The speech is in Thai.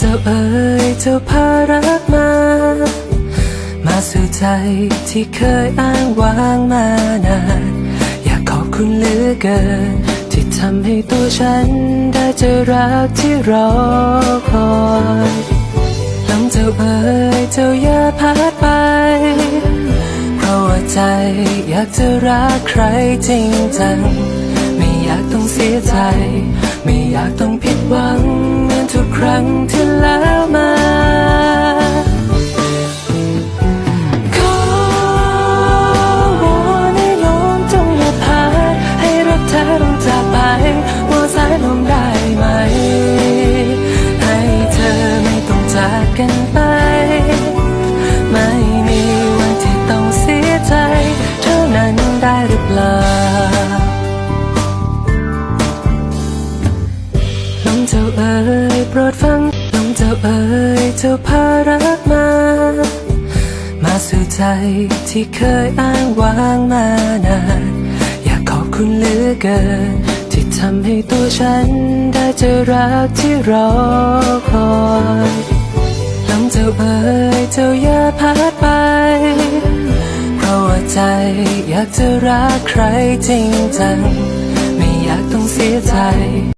เจ้าเอ๋ยเจ้าพารักมา มาสู่ใจที่เคยอ้างว้างมานาน อยากขอบคุณเหลือเกิน ที่ทำให้ตัวฉันได้เจอรักที่รอคอยลมเจ้าเอ๋ยเจ้าอย่าพัดไป เพราะว่าใจอยากจะรักใครจริงจัง ไม่อยากต้องเสียใจ ไม่อยากต้องผิดหวัง ทุกครั้งที่แล้วมาขอวอนให้ลมจงอย่าพาดให้รักเธอต้องจากไปว่าสายลมได้ เจ้าเอ๋ยโปรดฟังลมเจ้าเอ๋ยเจ้าพารักมา มาสู่ใจที่เคยอ้างว้างมานานอยากขอบคุณเหลือเกิน ที่ทำให้ตัวฉันได้เจอรักที่รอคอยลมเจ้าเอ๋ยเจ้าอย่าพัดไป เพราะว่าใจอยากจะรักใครจริงจังไม่อยากต้องเสียใจ